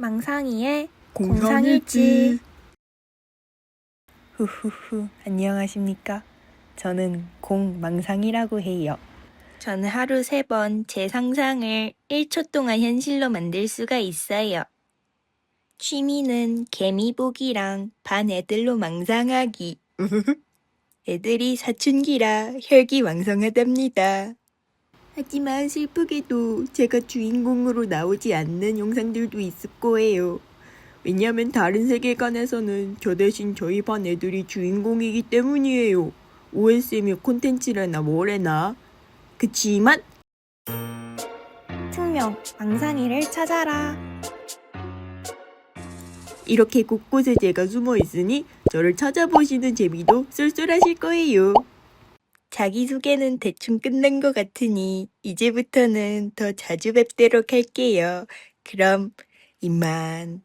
망상이의 공상일지. 후후후, 안녕하십니까? 저는 공망상이라고 해요. 저는 하루 세 번 제 상상을 1초 동안 현실로 만들 수가 있어요. 취미는 개미보기랑 반 애들로 망상하기. 애들이 사춘기라 혈기 왕성하답니다. 하지만 슬프게도 제가 주인공으로 나오지 않는 영상들도 있을 거예요. 왜냐면 다른 세계관에서는 저 대신 저희 반 애들이 주인공이기 때문이에요. OS며 콘텐츠래나 뭐래나. 그치만 특명 망상이를 찾아라. 이렇게 곳곳에 제가 숨어 있으니 저를 찾아보시는 재미도 쏠쏠하실 거예요. 자기소개는 대충 끝난 것 같으니 이제부터는 더 자주 뵙도록 할게요. 그럼 이만.